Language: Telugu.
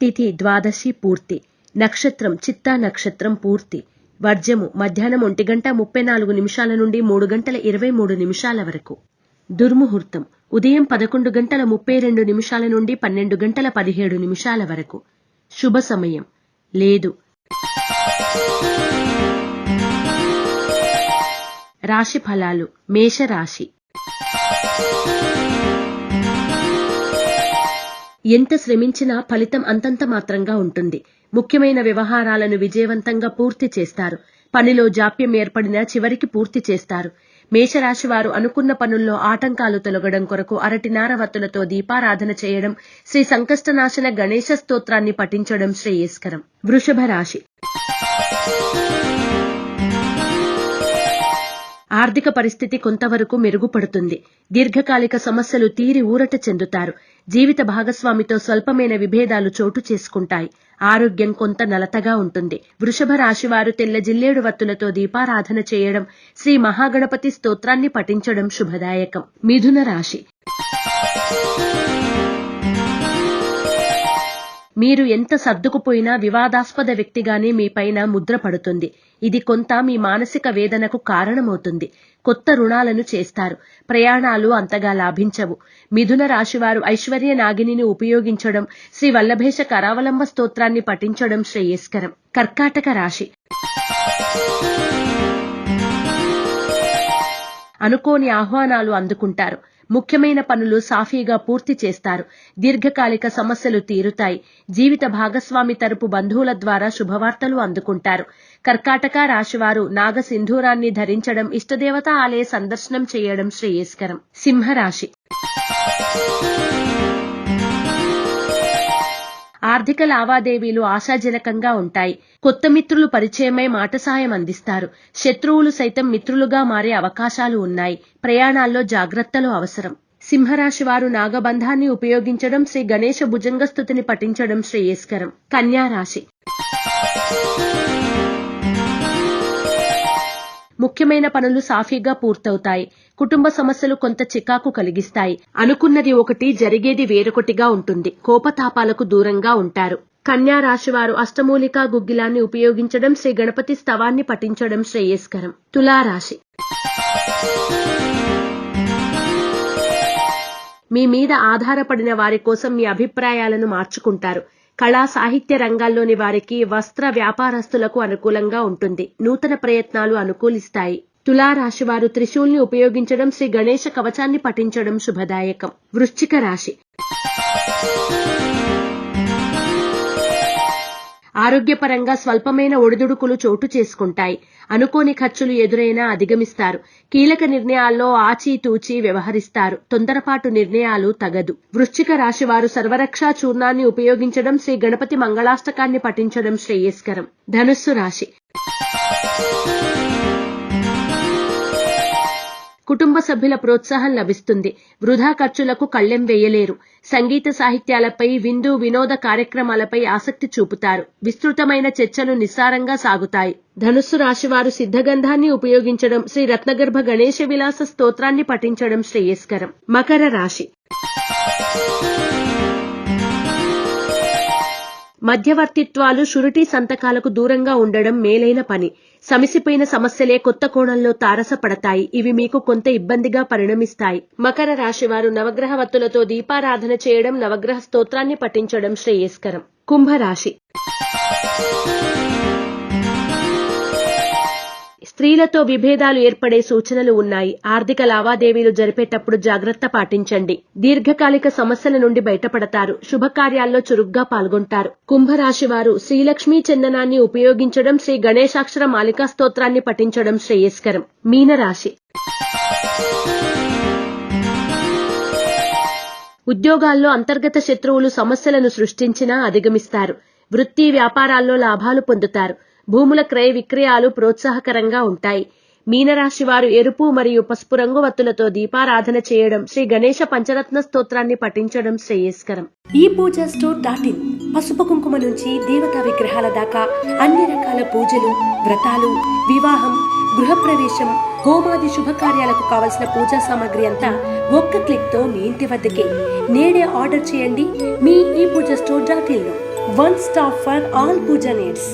తిథి ద్వాదశి పూర్తి. నక్షత్రం చిత్తా నక్షత్రం పూర్తి. వర్జము మధ్యాహ్నం ఒంటి గంట ముప్పై నాలుగు నిమిషాల నుండి మూడు గంటల ఇరవై మూడు నిమిషాల వరకు. దుర్ముహూర్తం ఉదయం పదకొండు గంటల ముప్పై రెండు నిమిషాల నుండి పన్నెండు గంటల పదిహేడు నిమిషాల వరకు. శుభ సమయం. లేదు. రాశి ఫలాలు మేషరాశి. ఎంత శ్రమించినా ఫలితం అంతంత మాత్రంగా ఉంటుంది. ముఖ్యమైన వ్యవహారాలను విజయవంతంగా పూర్తి చేస్తారు. పనిలో జాప్యం ఏర్పడినా చివరికి పూర్తి చేస్తారు. మేషరాశి వారు అనుకున్న పనుల్లో ఆటంకాలు తొలగడం కొరకు అరటి నారవత్తులతో దీపారాధన చేయడం శ్రీ సంకష్టనాశన గణేశ స్తోత్రాన్ని పఠించడం శ్రేయస్కరం. వృషభ రాశి ఆర్థిక పరిస్థితి కొంతవరకు మెరుగుపడుతుంది. దీర్ఘకాలిక సమస్యలు తీరి ఊరట చెందుతారు. జీవిత భాగస్వామితో స్వల్పమైన విభేదాలు చోటు చేసుకుంటాయి. ఆరోగ్యం కొంత నలతగా ఉంటుంది. వృషభ రాశి వారు తెల్ల జిల్లేడు వత్తులతో దీపారాధన చేయడం శ్రీ మహాగణపతి స్తోత్రాన్ని పఠించడం శుభదాయకం. మిథున రాశి. మీరు ఎంత సర్దుకుపోయినా వివాదాస్పద వ్యక్తిగానే మీ పైన ముద్ర పడుతుంది. ఇది కొంత మీ మానసిక వేదనకు కారణమవుతుంది. కొత్త రుణాలను చేస్తారు. ప్రయాణాలు అంతగా లాభించవు. మిథున రాశివారు ఐశ్వర్య నాగిని ఉపయోగించడం శ్రీ వల్లభేష కరావలంబ స్తోత్రాన్ని పఠించడం శ్రేయస్కరం. కర్కాటక రాశి. అనుకోని ఆహ్వానాలు అందుకుంటారు. ముఖ్యమైన పనులు సాఫీగా పూర్తి చేస్తారు. దీర్ఘకాలిక సమస్యలు తీరుతాయి. జీవిత భాగస్వామి తరపు బంధువుల ద్వారా శుభవార్తలు అందుకుంటారు. కర్కాటక రాశివారు నాగ సింధూరాన్ని ధరించడం ఇష్టదేవత ఆలయ సందర్శనం చేయడం శ్రేయస్కరం. సింహరాశి ఆర్థిక లావాదేవీలు ఆశాజనకంగా ఉంటాయి. కొత్త మిత్రులు పరిచయమై మాట సాయం అందిస్తారు. శత్రువులు సైతం మిత్రులుగా మారే అవకాశాలు ఉన్నాయి. ప్రయాణాల్లో జాగ్రత్తలు అవసరం. సింహరాశి వారు నాగబంధాన్ని ఉపయోగించడం శ్రీ గణేశ భుజంగస్థుతిని పఠించడం శ్రేయస్కరం. కన్యా రాశి. ముఖ్యమైన పనులు సాఫీగా పూర్తవుతాయి. కుటుంబ సమస్యలు కొంత చికాకు కలిగిస్తాయి. అనుకున్నది ఒకటి జరిగేది వేరొకటిగా ఉంటుంది. కోపతాపాలకు దూరంగా ఉంటారు. కన్యా రాశి వారు అష్టమూలికా గుగ్గిలాన్ని ఉపయోగించడం శ్రీ గణపతి స్తవాన్ని పఠించడం శ్రేయస్కరం. తులారాశి. మీ మీద ఆధారపడిన వారి కోసం మీ అభిప్రాయాలను మార్చుకుంటారు. కళా సాహిత్య రంగాల్లోని వారికి వస్త్ర వ్యాపారస్తులకు అనుకూలంగా ఉంటుంది. నూతన ప్రయత్నాలు అనుకూలిస్తాయి. తులారాశివారు త్రిశూల్ని ఉపయోగించడం శ్రీ గణేశ కవచాన్ని పఠించడం శుభదాయకం. వృశ్చిక రాశి. ఆరోగ్యపరంగా స్వల్పమైన ఒడిదుడుకులు చోటు చేసుకుంటాయి. అనుకోని ఖర్చులు ఎదురైనా అధిగమిస్తారు. కీలక నిర్ణయాల్లో ఆచితూచి వ్యవహరిస్తారు. తొందరపాటు నిర్ణయాలు తగదు. వృశ్చిక రాశి వారు సర్వరక్షా చూర్ణాన్ని ఉపయోగించడం శ్రీ గణపతి మంగళాష్టకాన్ని పఠించడం శ్రేయస్కరం. ధనుస్సు రాశి. కుటుంబ సభ్యుల ప్రోత్సాహం లభిస్తుంది. వృధా ఖర్చులకు కళ్ళెం వేయలేరు. సంగీత సాహిత్యాలపై విందు వినోద కార్యక్రమాలపై ఆసక్తి చూపుతారు. విస్తృతమైన చర్చలు నిస్సారంగా సాగుతాయి. ధనుస్సు రాశివారు సిద్ధగంధాన్ని ఉపయోగించడం శ్రీ రత్నగర్భ గణేశ విలాస స్తోత్రాన్ని పఠించడం శ్రేయస్కరం. మకర రాశి. మధ్యవర్తిత్వాలు షురిటీ సంతకాలకు దూరంగా ఉండడం మేలైన పని. సమసిపోయిన సమస్యలే కొత్త కోణంలో తారసపడతాయి. ఇవి మీకు కొంత ఇబ్బందిగా పరిణమిస్తాయి. మకర రాశి వారు నవగ్రహ వత్తులతో దీపారాధన చేయడం నవగ్రహ స్తోత్రాన్ని పఠించడం శ్రేయస్కరం. కుంభరాశి స్త్రీలతో విభేదాలు ఏర్పడే సూచనలు ఉన్నాయి. ఆర్థిక లావాదేవీలు జరిపేటప్పుడు జాగ్రత్త పాటించండి. దీర్ఘకాలిక సమస్యల నుండి బయటపడతారు. శుభకార్యాల్లో చురుగ్గా పాల్గొంటారు. కుంభరాశి వారు శ్రీలక్ష్మీ చందనాన్ని ఉపయోగించడం శ్రీ గణేశాక్షర మాలికా స్తోత్రాన్ని పఠించడం శ్రేయస్కరం. మీనరాశి. ఉద్యోగాల్లో అంతర్గత శత్రువులు సమస్యలను సృష్టించినా అధిగమిస్తారు. వృత్తి వ్యాపారాల్లో లాభాలు పొందుతారు. భూముల క్రయ విక్రయాలు ప్రోత్సాహకరంగా ఉంటాయి. మీనరాశి వారు ఎరుపు మరియు పసుపు రంగు వత్తులతో దీపారాధన చేయడం శ్రీ గణేష పంచరత్న స్తోత్రాన్ని పఠించడం శ్రేయస్కరం. ఈ పూజ స్టోర్ డాట్ ఇన్. పసుపు కుంకుమ నుంచి దేవతా విగ్రహాల దాకా అన్ని రకాల పూజలు వ్రతాలు వివాహం గృహప్రవేశం హోమాది శుభకార్యాలకు కావలసిన పూజా సామాగ్రి అంతా ఒక్క క్లిక్తో మీ ఇంటి వద్దకే. నేడే ఆర్డర్ చేయండి మీ ఈ Pooja store dot in one stop for all pooja needs.